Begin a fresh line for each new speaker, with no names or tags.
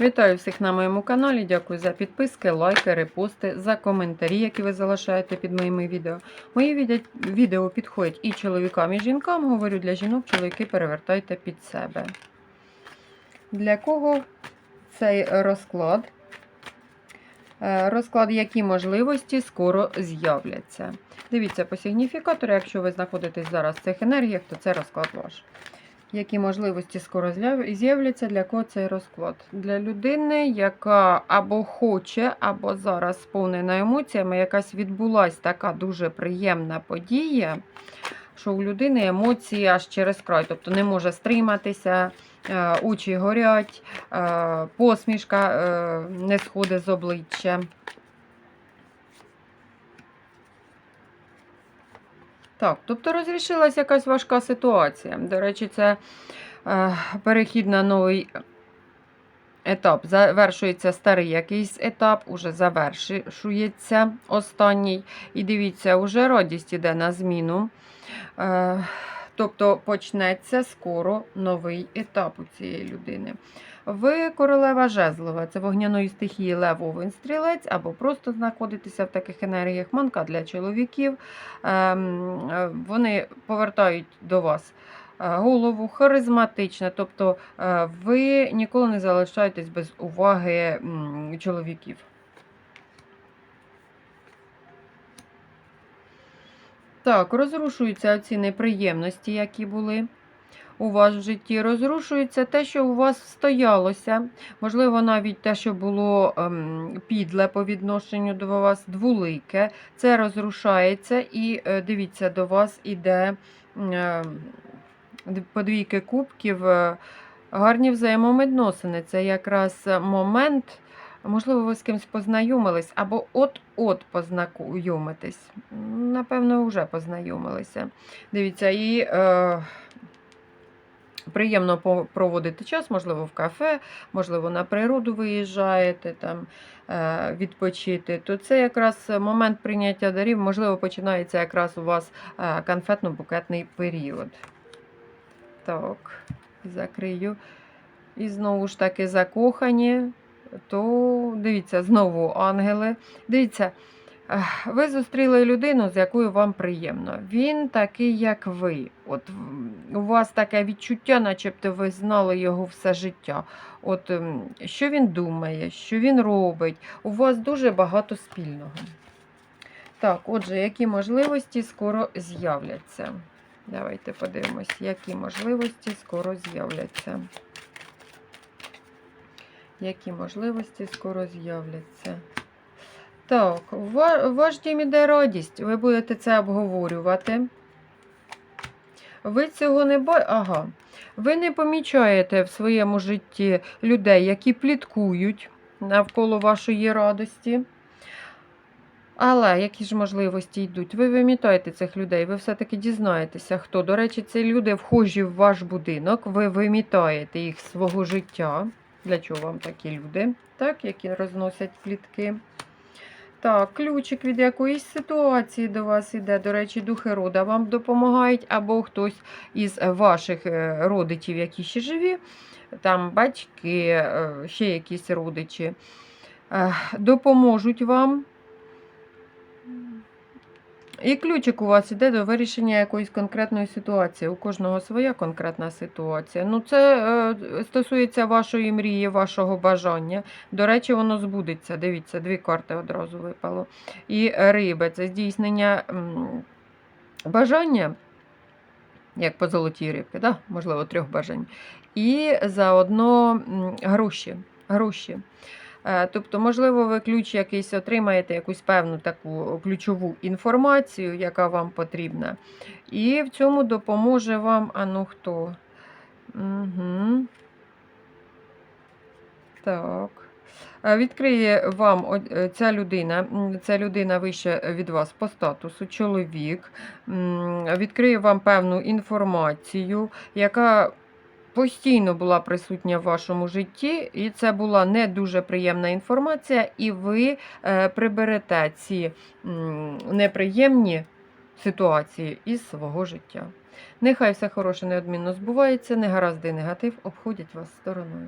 Вітаю всіх на моєму каналі. Дякую за підписки, лайки, репости, за коментарі, які ви залишаєте під моїми відео. Мої відео, підходять і чоловікам, і жінкам. Говорю для жінок, чоловіки перевертайте під себе. Для кого цей розклад? Е, Розклад, які можливості скоро з'являться. Дивіться по сигніфікатору, якщо ви знаходитесь зараз в цих енергіях, то це розклад ваш. Які можливості скоро з'являться для кого цей розклад? Для людини, яка або хоче, або зараз сповнена емоціями, якась відбулась така дуже приємна подія, що у людини емоції аж через край, тобто не може стриматися, е, очі горять, е, посмішка е, не сходить з обличчя. Так, тобто розрішилась якась важка ситуація. До речі, це е, перехід на новий етап. Завершується старий якийсь етап, уже завершується останній. І дивіться, уже радість іде на зміну. Е, тобто почнеться скоро новий етап у цієї людини. Ви королева жезлова, це вогняної стихії Лев стрілець, або просто знаходитеся в таких енергіях манка для чоловіків. Ем, е, Вони повертають до вас е, голову харизматична, тобто е, ви ніколи не залишаєтесь без уваги чоловіків. Так, розрушуються ці неприємності, які були у вас в житті. Розрушується те, що у вас стоялося. Можливо, навіть те, що було ем, підле по відношенню до вас, двулике. Це розрушається, і е, дивіться, до вас іде е, подвійки кубків. е, Гарні взаємовідносини. Це якраз момент. Можливо, ви з кимось познайомились або от-от познайомитесь. Напевно, вже познайомилися. Дивіться, і е, приємно проводити час, можливо, в кафе, можливо, на природу виїжджаєте там е, відпочити. То це якраз момент прийняття дарів, можливо, починається якраз у вас е, конфетно-букетний період. Так, закрию. І знову ж таки закохані то дивіться, знову ангели. Дивіться, ви зустріли людину, з якою вам приємно. Він такий, як ви. От у вас таке відчуття, начебто ви знали його все життя. От що він думає, що він робить. У вас дуже багато спільного. Так, отже, які можливості скоро з'являться? Давайте подивимось, які можливості скоро з'являться. Які можливості скоро з'являться? Так, ва- ваш дім іде радість. Ви будете це обговорювати. Ви цього не ба... Ага. Ви не помічаєте в своєму житті людей, які пліткують навколо вашої радості. Але які ж можливості йдуть? Ви вимітаєте цих людей, ви все-таки дізнаєтеся, хто. До речі, це люди вхожі в ваш будинок, ви вимітаєте їх з свого життя. Для чого вам такі люди, так, які розносять плітки? Так, ключик від якоїсь ситуації до вас іде. До речі, духи рода вам допомагають, або хтось із ваших е, родичів, які ще живі, там батьки, е, ще якісь родичі, е, допоможуть вам. І ключик у вас іде до вирішення якоїсь конкретної ситуації. У кожного своя конкретна ситуація. Ну, це е, стосується вашої мрії, вашого бажання. До речі, воно збудеться. Дивіться, дві карти одразу випало. І риби це здійснення бажання, як по золотій рибці, да? можливо, трьох бажань. І заодно гроші. гроші. Е, Тобто, можливо, ви ключ якийсь отримаєте, якусь певну таку ключову інформацію, яка вам потрібна. І в цьому допоможе вам, а ну хто? Угу. Так. Е, Відкриє вам е, ця людина, ця людина вище від вас по статусу, чоловік, відкриє вам певну інформацію, яка постійно була присутня в вашому житті, і це була не дуже приємна інформація, і ви е, приберете ці неприємні ситуації із свого життя. Нехай все хороше неодмінно збувається, негаразди і негатив обходять вас стороною.